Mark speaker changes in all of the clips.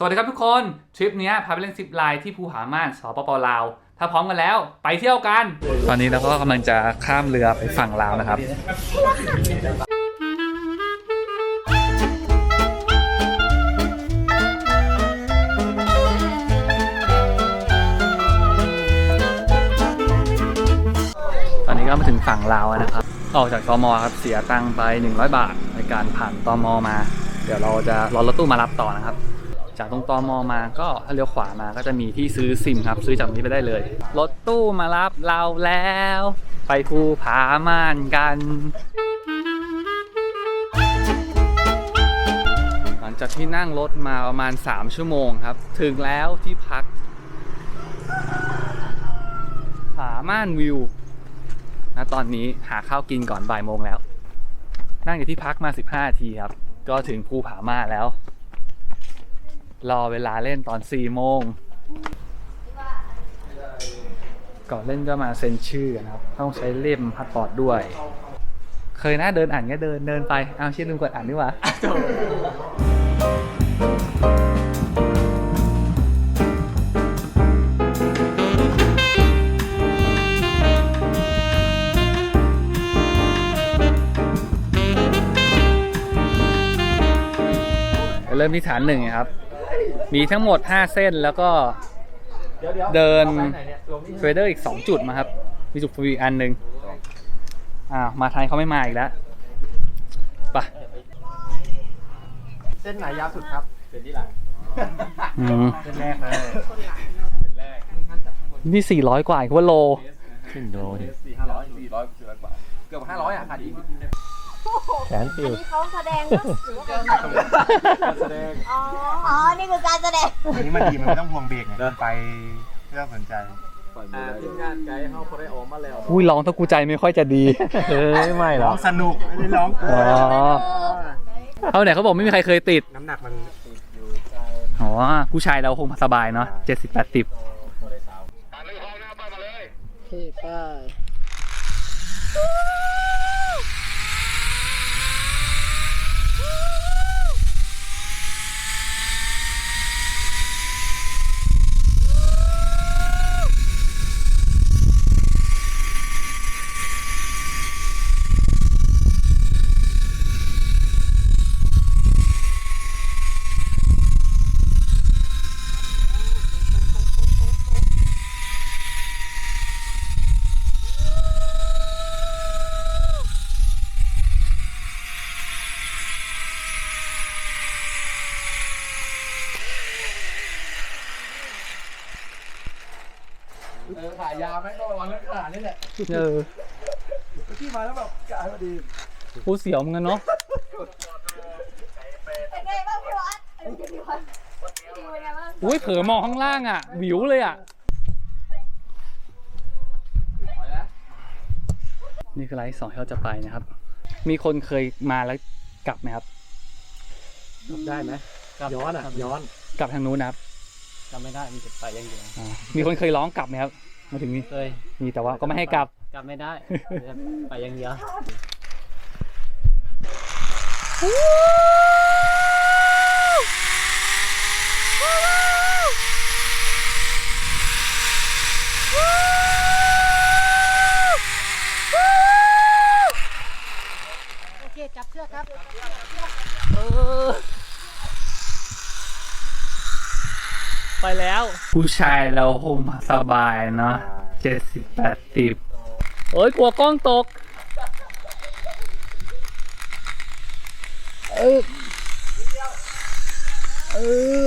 Speaker 1: สวัสดีครับทุกคน ทริปนี้พาไปเล่นซิปไลน์ที่ภูผาม่านสปปลาว ถ้าพร้อมกันแล้วไปเที่ยวกัน ตอนนี้เราก็กำลังจะข้ามเรือไปฝั่งลาวนะครับ ตอนนี้ก็มาถึงฝั่งลาวแล้วนะครับ ออกจากตมครับเสียตังค์ไป 100 บาทในการผ่านตมมา เดี๋ยวเราจะรอรถตู้มารับต่อนะครับ จากตรงตอมมาก็ถ้าเลี้ยวขวามาก็จะมีที่ซื้อซิมครับ ซื้อจากตรงนี้ไปได้เลย รถตู้มารับเราแล้ว ไปภูผาม่านกัน หลังจากที่นั่งรถมาประมาณ 3 ชั่วโมงครับ ถึงแล้วที่พัก ผาม่านวิวณตอนนี้หาข้าวกินก่อนบ่ายโมงแล้ว นั่งอยู่ที่พักมา 15นาทีครับ ก็ถึงภูผาม่านแล้ว รอเวลาเล่นตอน4โมง ก่อนเล่นก็มาเซ็นชื่อนะครับ ต้องใช้เล่มพาสปอร์ตด้วย เคยนะเดินอ่านก็เดินเดินไป เอาชื่อลืมกดอ่านดีกว่าเริ่มที่ฐานหนึ่งครับ มีทั้งหมด 5 เส้นแล้วก็เดินเฟเดอร์อีก 2 จุดมาครับ มีจุดฟรีอีกอันหนึ่งอ่าวมาไทยเขาไม่มาอีกแล้วไปะ
Speaker 2: เส้นไหนยาวสุดครับเส้นที่หลัง
Speaker 1: อืม
Speaker 2: เส้นแรกเลย
Speaker 1: นี่400กว่าอีกว่าโล
Speaker 2: ขึ้นโดดิสี่ห้าร้อยสี่ร้อยสี่ร้อยกว่า เกือบห้าร้อยอะขาดอีก
Speaker 3: แขนปิว
Speaker 4: นี่เขาแสดงปะหรือว่าเขา
Speaker 2: แสดง
Speaker 4: อ๋ออ๋อ นี่คือการแสดง
Speaker 5: อันนี้มันดีมันไม่ต้องห่วงเบรกไงไปไม่ต้องสนใจ
Speaker 2: อ่าทีมงานไกด์เขาพอได้ออกมาแล้ว
Speaker 1: อุ้ยร้องถ้ากูใจไม่ค่อยจะดี
Speaker 3: เฮ้ยไม่หร
Speaker 5: ร้
Speaker 3: อ
Speaker 5: อกงสนุกไม่ได้ร้องกลั
Speaker 1: อ๋
Speaker 5: ว
Speaker 1: อเขาไหนเขาบอกไม่มีใครเคยติด
Speaker 5: น้ำหนักมัน
Speaker 1: อ๋อ ผู้ชายเราคงสบายเนาะเจ็ดสิบแปดสิบ
Speaker 3: Woo! าย
Speaker 2: เออขายาวไหมก็ระวังเรื่องขานี่แหละ
Speaker 1: เออ
Speaker 2: ที่มาแล้วแบบกะพอดี
Speaker 1: กูเสียวเหมือนกันเนาะ
Speaker 4: เป็นไงบ้างพี่วัดเอ้ยพี่วัดพี่เป็นไงบ้าง
Speaker 1: อุ้ยเผลอมองข้างล่างอะ วิวเลยอะ นี่คือไลฟ์สองที่เราจะไปนะครับ มีคนเคยมาแล้วกลับไหมครับ
Speaker 3: ได้ไหมย้อนอะย้อน
Speaker 1: กลับทางนู้นนะครับ
Speaker 3: จำไม่ได้มีแต่ไปอย่างเดียว
Speaker 1: อ่ามีคนเคยร้องกลับไหมครับ มาถึงนี้
Speaker 3: เคย
Speaker 1: มีแต่ว่าก็ไม่ให้กลับ
Speaker 3: จำไม่ได้ ไปอย่างเดียว
Speaker 4: โอเค จับเชือกครับ
Speaker 1: ไปแล้ว ผู้ชายเราคงสบายเนาะเจ็ดสิบแปดสิบโอ้ยกลัวกล้องตก เออเออ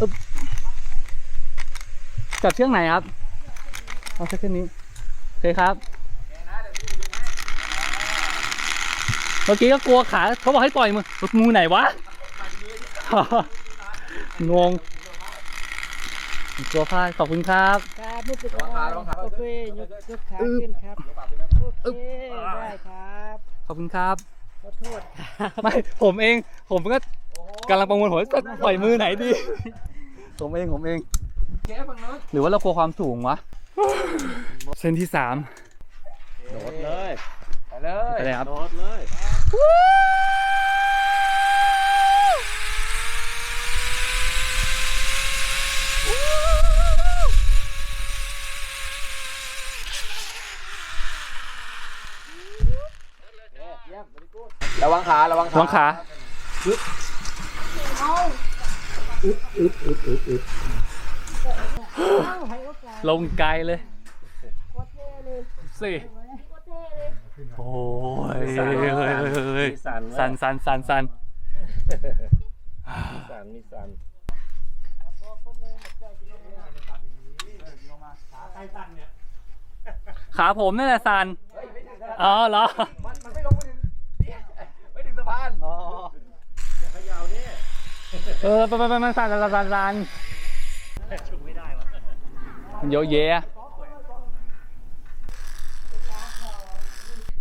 Speaker 1: อึ๊บจับเชือกไหนครับ เอาเชือกเส้นนี้โอเคครับ เมื่อกี้ก็กลัวขาเขาบอกให้ปล่อยมือมือไหนวะ งงตัวพายขอบคุณครับ
Speaker 3: ครับไม่เป็นไรโอเคยกยกขาขึ้นครับโอเคได้ครับ
Speaker 1: ขอบคุณครับ
Speaker 3: ขอโทษครับ
Speaker 1: ไม่ผมเอง ผมก็กำลังประมวลผลว่าจะปล่อยมือไหนดี ผมเองผมเอง
Speaker 2: แกฝั่งนู้น
Speaker 1: หรือว่าเรากลัวความสูงวะเส้นที่สาม
Speaker 3: โดดเลย
Speaker 2: ไปเลย
Speaker 1: ไปเลยครับ
Speaker 3: โดดเลย
Speaker 2: งขาระวัง
Speaker 1: ระวังขา
Speaker 4: สี่โมง
Speaker 1: ลงไกลเลย
Speaker 4: โคตรเท่เลย
Speaker 1: สิ
Speaker 4: โคตรเท่เลย
Speaker 1: โอ้ยเฮ้ยเฮ้ยเฮ้ยสันสันสันสัน
Speaker 6: สันมีสัน
Speaker 1: ขาผมนั่นแหละสันอ๋อเหรอ
Speaker 2: มันมันไม่ลงไปถึงไม่ถึงสะพานอ๋อ
Speaker 1: เออไปไปไปมันสั่นสั่นสั่นสั่นชุไม่ได้ว่ะมันเยอะแยะ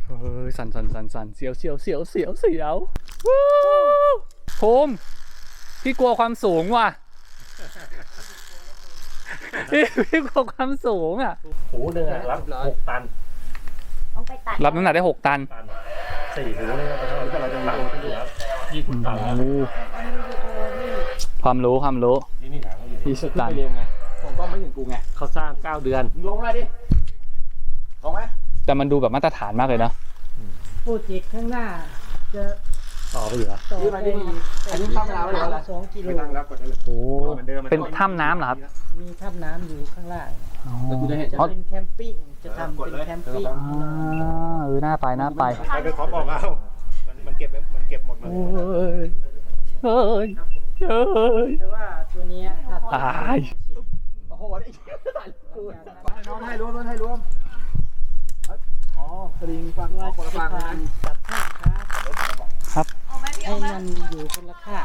Speaker 1: เฮ้ยสั่นสั่นสั่นสั่นเสียวเสียวเสียวเสียวเสียววู้ภูมิพี่กลัวความสูงว่ะพี่พี่กลัวความสูงอะ
Speaker 6: หูหนึ่งอะรับหกตัน
Speaker 4: ต้องไปตัด
Speaker 1: รับน้ำหนักได้หกตัน
Speaker 6: ตันสี่หูนี่ก็เราจะตันอยู่ครับยี่สิบตันแล้ว
Speaker 1: ความรู้ความรู้
Speaker 6: นี่นี่ถามเขาอยู่
Speaker 1: ยี่สิบตัน
Speaker 2: ไปเรียนไงผมก็ไม่ถึงกูไง
Speaker 6: เขาสร้างเก้าเดือน
Speaker 2: มึงลงเลยดิลงไหม
Speaker 1: แต่มันดูแบบมาตรฐานมากเลยนะ
Speaker 3: พูดจิตข้างหน้า จะ
Speaker 6: ต่อไปอยู่แล้ว
Speaker 3: ต่อไปอีก
Speaker 2: อันนี้เข้าไปแล้วเหรอ
Speaker 3: สองกิโล
Speaker 5: ไม่ตั้งรับกดได้เลย
Speaker 1: โอ้
Speaker 5: เหมือนเดิม
Speaker 1: เป็นถ้ำน้ำเหรอครับ
Speaker 3: มีถ้ำน้ำอยู่ข้างล่าง
Speaker 2: แล้วกูจะเห็น
Speaker 3: จะเป็นแคมปิ้ง จะทำเป็นแคมปิ้ง
Speaker 1: อ่าเออน่าไปน่าไป
Speaker 5: ไปไปขอบอกเอามันมันเก็บมันเก็บหมดมา
Speaker 1: โอ้ยเฮ้ย เฮ้ย
Speaker 3: แต่ว่าตัวเนี้ยถ้า
Speaker 1: ตาย
Speaker 2: โอ้โหนี่นอนให้รวมนอนให้รวมอ๋อสลิงฟัง
Speaker 3: ตัว
Speaker 2: คนละ
Speaker 3: ที่
Speaker 2: ฟัง
Speaker 3: ผ่า
Speaker 2: นะ
Speaker 3: นจับข้างครับ
Speaker 4: เอาไหมพี่
Speaker 3: ให้
Speaker 4: เอาไหม
Speaker 3: มันอยู่คนละข้าง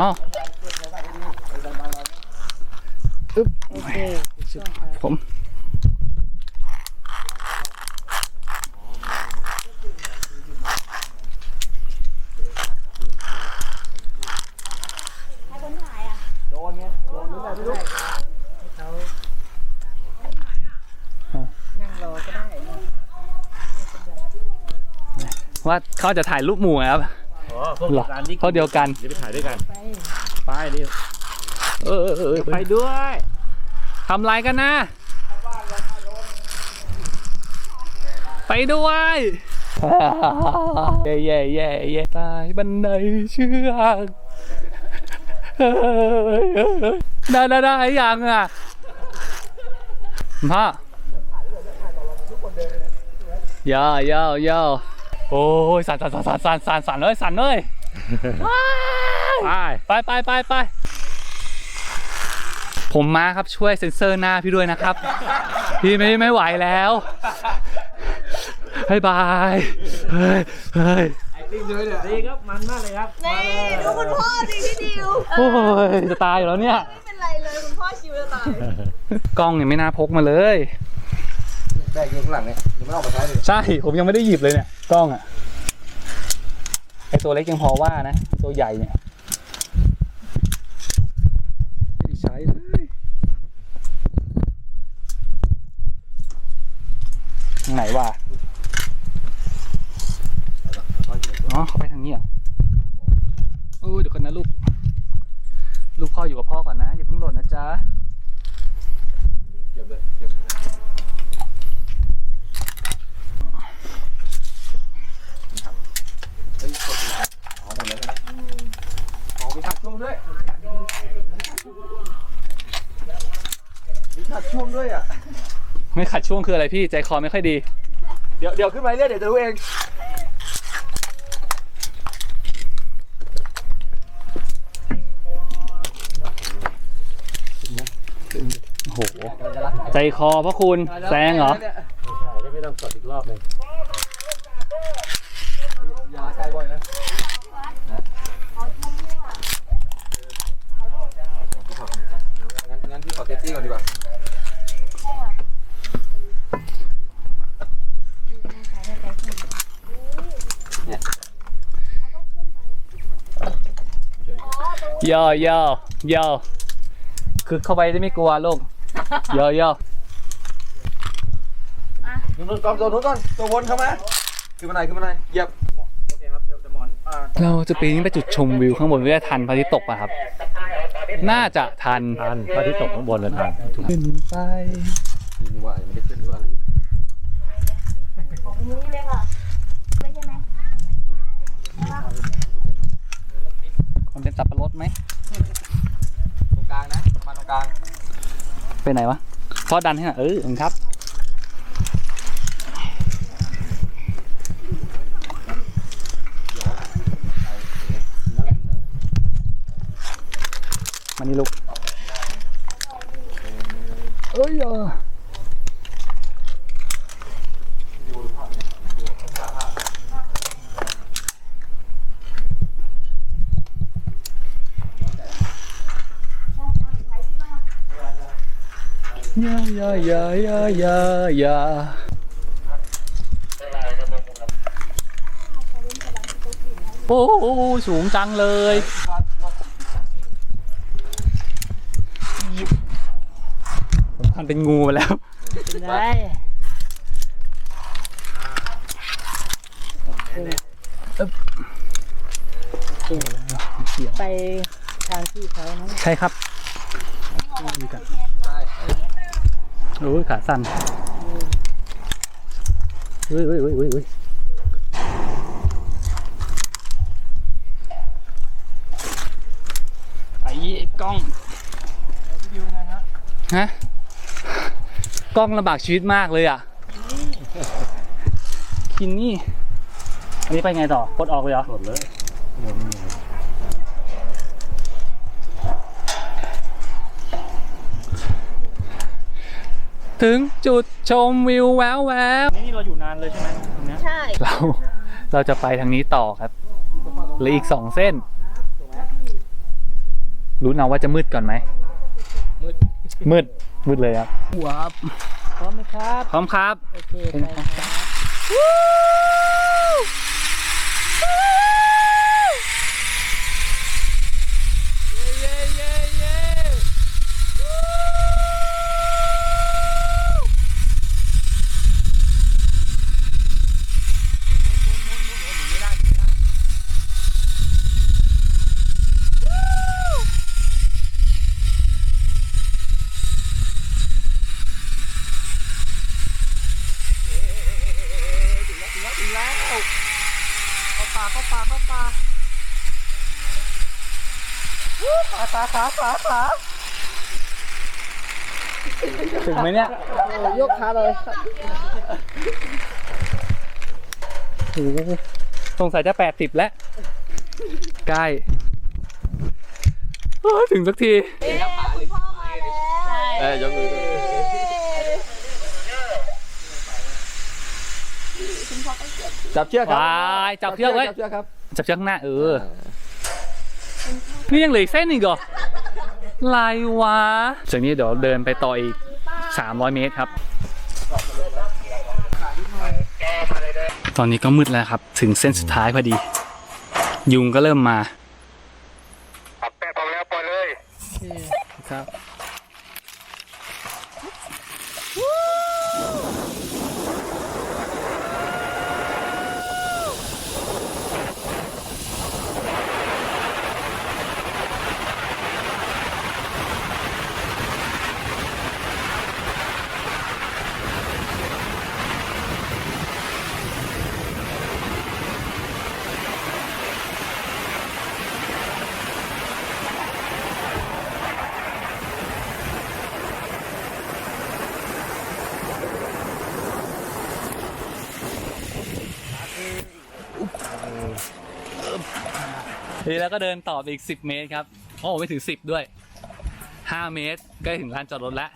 Speaker 1: อ๋อ
Speaker 3: โอเคถูกต้องครับ
Speaker 1: ผม
Speaker 4: ให้คนถ่ายอะ
Speaker 2: โดนไงโดนนึกอะไรไม่รู้
Speaker 3: ให้เขานั่งรอก็ได้นะ
Speaker 1: ว่าเขาจะถ่ายรูปหมู่ครับ
Speaker 6: อ๋อพวก
Speaker 1: เหรอ
Speaker 6: ร้านนี้
Speaker 1: เขาเดียวกัน
Speaker 6: เดี๋ยวไปถ่ายด้วยกัน
Speaker 3: ไป
Speaker 6: ไปดิ
Speaker 1: เออเออเออ
Speaker 6: ไปด้วย
Speaker 1: ทำไรกันนะ ไปด้วยเย่เย่เย่เย่ตายบันไดเชือกเฮ้ยเฮ้ยได้ได้ได้ยังอะพ่อย่าย่าย่า โอ้ยสั่นสั่นสั่นสั่นสั่นสั่นเลยสั่นเลย
Speaker 6: ไป
Speaker 1: ไปไปไปไปผมมาครับช่วยเซ็นเซอร์หน้าพี่ด้วยนะครับ พี่ไม่ไม่ไหวแล้วบายบายเฮ้ยเฮ้ย
Speaker 2: ติ้งเลยเนี่ย
Speaker 6: ดีครับมันมากเลยครับ
Speaker 4: นี่ดูคุณพ่อสิพี่ดิว
Speaker 1: โอ้ยจะตายอยู่แล้วเนี่ย
Speaker 4: ไม่เป็นไรเลยคุณพ่อชิวจะตาย
Speaker 1: กล้องเนี่ยไม่น่าพกมาเลย
Speaker 2: แบกอยู่ข้างหลังเนี่ยยังไม่ออกมาใช้เลย
Speaker 1: ใช่ผมยังไม่ได้หยิบเลยเนี่ย กล้องอะไอตัวเล็กยังพอว่านะ ตัวใหญ่เนี่ยไม่ได้ใช้เลยไหนวะอ๋อเขาไปทางนี้เหรอะโอ้ยเดี๋ยวก่อนนะลูก ลูกพ่ออยู่กับพ่อก่อนนะ อย่าเพิ่งหล่นนะจ๊ะ
Speaker 2: เก็บเลยเก็บเฮ้ยกดอยู่อ๋อหมดแล้วใช่ไหมอ๋อมีขัดช่วงด้วยมีขั ดช่วงด้วยอะ
Speaker 1: ไม่ขัดช่วงคืออะไรพี่ใจคอไม่ค่อยดี
Speaker 2: เดี๋ยวเดี๋ยวขึ้นมาเรื่อยเดี๋ยวจะรู้เอง
Speaker 1: โอ้โห ใจคอพระคุณแซงเหรอ
Speaker 6: ใช่ได้ไม่ต้องกดอีกรอบเลย
Speaker 2: อย่าใช้บ่อยนะงั้นงั้นพี่ขอเซฟตี้ก่อนดีกว่า
Speaker 1: ย่อย่อย่อคือเข้าไปได้ไม่กลัวลูกย่อย่อ
Speaker 2: นู้นก่อนตัวนู้นก่อนตัววนเข้ามาขึ้นมาหน่อยขึ้นมาหน่อยเหยียบโอเคครับเดี๋ยวจะหมอนอ่า
Speaker 1: เราจะปีนไปจุดชมวิวข้างบนเพื่อทันพระอาทิตย์ตกอะครับ น่าจะทัน
Speaker 6: ทันพระอาที่ตกข้างบนเลยทัน
Speaker 1: ขึ้นไป
Speaker 2: นี่นี่ว่ายังไม่ได้ขึ้นด้วย
Speaker 4: ของนี้เลยค่ะไม่ใช่ไหม
Speaker 1: มันเป็นสับปะรดไหม
Speaker 2: ตรงกลางนะมาตรงกลาง
Speaker 1: ไปไหนวะพ่อดันให้หน่อยเออขอบคุณครับมานี่ลูก เอ้ยเอออ ย่าอย่าอย่าอย่าอย่าอย่าโอ้โหสูงจังเลยผมพันเป็นงูไปแล้ว
Speaker 3: เป็นไรไปทางที่เขานะ
Speaker 1: ใช่ครับดูกันโอ้ยขาสั่นเฮ้ยเฮ้ยเฮ้ยเฮ้ยเฮ้ยไอ้กล้องฮะกล้องลำบากชีวิตมากเลยอะคินนี่ อันนี้ไปไงต่อ กดออกเลยเหรอ
Speaker 6: หมดเลย
Speaker 1: ถึงจุดชมวิวแววแววนี่เราอยู่นานเลยใช่ไหมตรงเนี้ย
Speaker 4: ใช่
Speaker 1: เราเราจะไปทางนี้ต่อครับเหลืออีกสองเส้น รู้นะว่าจะมืดก่อนไหม มืดมืดมืดเลยครับว้าบ
Speaker 3: พร้อมไหมครับ
Speaker 1: พร้อมครับ
Speaker 3: โอเคไปครับ
Speaker 1: เข้าป่าเข้าป่าป่าป่าป่าป่าป่าถึงไหมเนี่ย
Speaker 3: ยกขาเลย
Speaker 1: โอ้สงสัยจะแปดสิบแล้ว ใกล้ถึงสักที
Speaker 4: เอ้ว
Speaker 2: ยยกมือ จับเชือกครั
Speaker 1: วายจับเชือกไว้
Speaker 2: จับเชือกครับ
Speaker 1: จับเชือกข้างหน้าเออ นี่ยังเหลืออีกเส้นอีกเหรอลายวะจากนี้เดี๋ยวเดินไปต่ออีก 300 เมตรครับ ตอนนี้ก็มืดแล้วครับ ถึงเส้นสุดท้ายพอดี ยุงก็เริ่มมา
Speaker 5: แปะพอแล้วปล่อยเลย
Speaker 1: ครับ ทีแล้วก็เดินต่อไปอีก 10 เมตรครับ โอ้ไม่ถึง 10 ด้วย 5 เมตรใกล้ถึงลานจอดรถแล้ว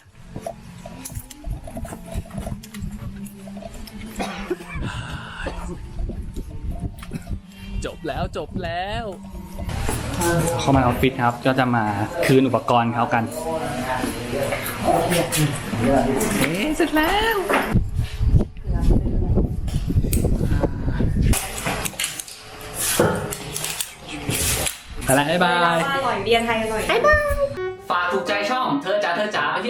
Speaker 1: จบแล้วจบแล้ว เข้ามาออฟฟิศครับ ก็จะมาคืนอุปกรณ์เขากันเอ๊ะเสร็จแล้ว ไปแล้วบ๊ายบาย
Speaker 4: อร่อยเบียร์ไทยอร่อยบ๊ายบาย
Speaker 1: ฝากถูกใจช่องเธอจ๋าเธอจ๋าไปเที่